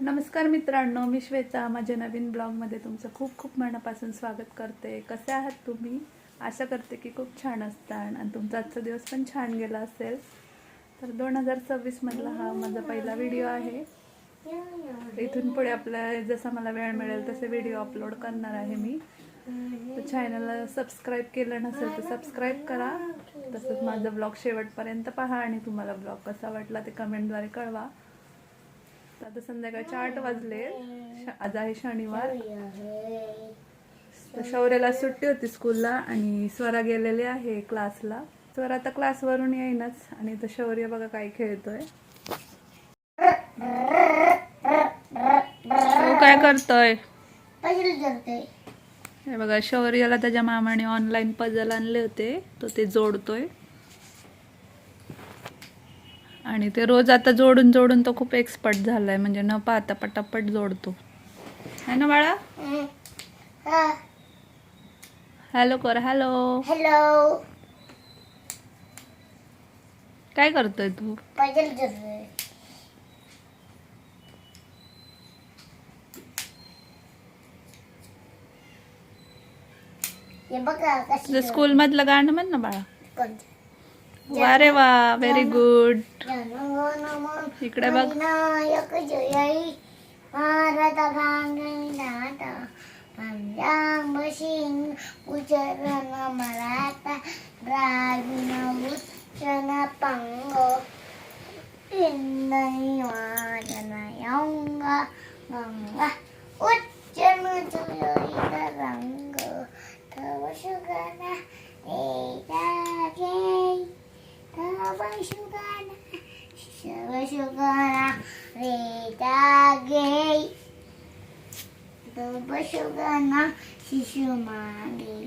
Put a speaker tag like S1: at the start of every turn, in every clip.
S1: नमस्कार मित्रांनो मी श्वेता. माझ्या नवीन ब्लॉगमध्ये तुमचं खूप खूप मनापासून स्वागत करते. कसे आहात तुम्ही? आशा करते की खूप छान असतान आणि तुमचा आजचा दिवस पण छान गेला असेल. तर दोन हजार सव्वीसमधला हा माझा पहिला व्हिडिओ आहे. इथून पुढे आपला जसा मला वेळ मिळेल तसे व्हिडिओ अपलोड करणार आहे मी. तर चॅनलला सबस्क्राईब केलं नसेल तर सबस्क्राईब करा. तसंच माझा ब्लॉग शेवटपर्यंत पहा आणि तुम्हाला ब्लॉग कसा वाटला ते कमेंटद्वारे कळवा. तर आता संध्याकाळचे आठ वाजले. आज आहे शनिवार. तर शौर्याला सुट्टी होती स्कूलला आणि स्वरा गेलेले आहे क्लासला. स्वरा आता क्लासवरून येईनच आणि तर शौर्य बघा काय खेळतोय. तो काय करतोय? हे बघा शौर्याला त्याच्या मामाने ऑनलाईन पजल आणले होते. तो ते जोडतोय. आणि ते रोज आता जोडून जोडून तो खूप एक्सपर्ट झालाय. म्हणजे न पाहता पटापट जोडतो. है ना बाळा? हॅलो कर. हॅलो
S2: हॅलो
S1: काय करतोय तू?
S2: हे बघा
S1: स्कूल मधलं गाणं म्हण ना बाळा.
S2: कोणतं?
S1: वा रे वा व्हेरी गुड
S2: जनगणमन
S1: इकडे बघ
S2: नायक जय भारत भांगनाथ पंजाब सिंग उचरण मराठा द्राविण उच्चन पंग इंद्रनी वाजन यंग गंगा శుభశుగణ శుభశుగణ రేతాగే శుభశుగణ శిశుమాలి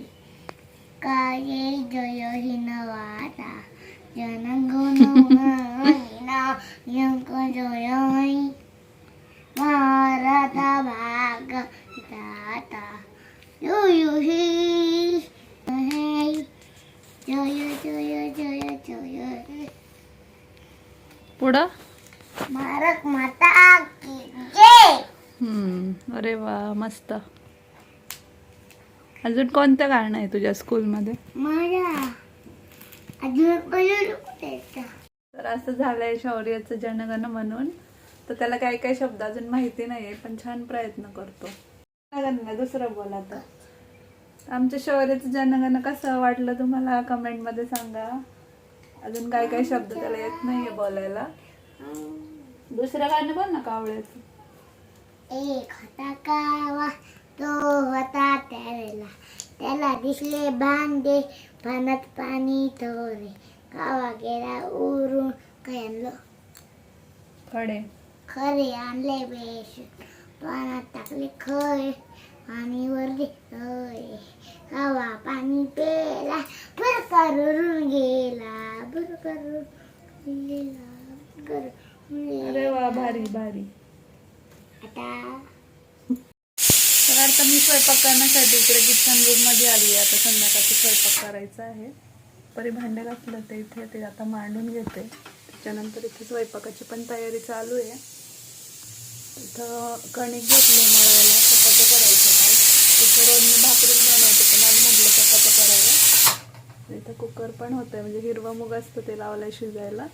S2: కాయే జయోహినవాత జనగుణ యంకు జయోయి భారత భాగ
S1: पुढं?
S2: भारत माता की जय!
S1: हम्म अरे वा मस्त. अजून कोणतं गाणं आहे तुझ्या स्कूलमध्ये?
S2: अजून कुठे
S1: तर असं झालंय शौर्याचं जनगण म्हणून. तर त्याला काही काही शब्द अजून माहिती नाहीये पण छान प्रयत्न करतो. दुसरं बोला तर. आमच्या शौर्याचं जनगण कसं वाटलं तुम्हाला? कमेंटमध्ये सांगा. अजून काय काय शब्द त्याला येत नाहीये बोलायला. दुसरं गाणं बोल ना कावळ्याचं.
S2: एक होता कावा तो होता त्याला. त्याला दिसले भांडे पाण्यात पाणी थोरे. कावा गेला उरून काय आणलं
S1: खडे
S2: खरे आणले बेश. पाण्यात टाकले खय आणि वरले खय कावा पाणी पेला बर करून गेला बर करून गेला बर करून
S1: अरे वा भारी भारी.
S2: आता
S1: तर आता मी स्वयंपाक करण्यासाठी इकडे किचन रूममध्ये आली आहे. आता संध्याकाळचा स्वयंपाक करायचा आहे. परी भांडे घातलं ते इथे ते आता मांडून घेते. त्याच्यानंतर इथे स्वयंपाकाची पण तयारी चालू आहे. इथं कणिक घेतली मळायला चपात्या करायच्या आज तिथं रोज मी भाकरीच बनवते पण आज म्हटलं इथं कुकर पण होतं आहे म्हणजे हिरवा मुग असतं ते लावलंय शिजायला.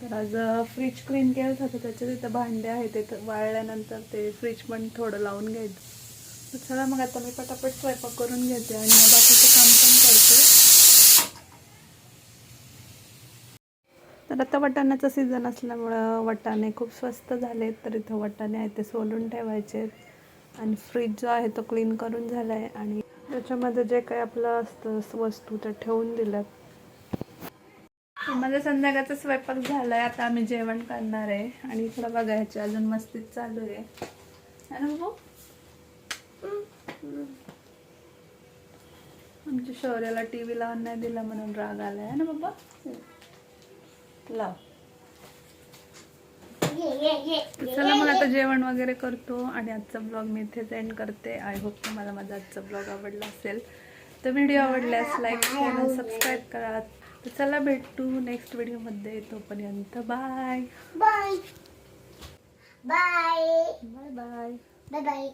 S1: तर आज फ्रीज क्लीन केलं होतं त्याच्यात इथं भांडे आहेत. ते वाळल्यानंतर ते फ्रीज पण थोडं लावून घ्यायचं. तर चला मग आता मी पटापट स्वयंपाक करून घेते आणि मग बाकीचं काम पण करते. तर आता वटाण्याचं सीझन असल्यामुळं वटाणे खूप स्वस्त झाले तर इथं वटाणे आहेत ते सोलून ठेवायचे आणि फ्रीज जो आहे तो क्लीन करून झाला आहे आणि त्याच्यामध्ये जे काही आपलं असतं वस्तू त्या ठेवून दिल्यात. माझा संध्याकाळचा स्वयंपाक झालाय आता आम्ही जेवण करणार आहे. आणि इकडं बघायचे अजून मस्तीच चालू आहे. है आमच्या शौर्याला टी व्ही लावून नाही दिला म्हणून राग आलाय. है ना बाबा? लाव. चला मग आता जेवण वगैरे करतो आणि आजचा ब्लॉग मी इथेच एंड करते. आय होप तुम्हाला माझा आजचा ब्लॉग आवडला असेल. तर व्हिडिओ आवडल्यास लाईक आणि सबस्क्राईब करा. तर चला भेटू नेक्स्ट व्हिडिओमध्ये तोपर्यंत bye
S2: bye bye
S1: bye bye
S2: bye bye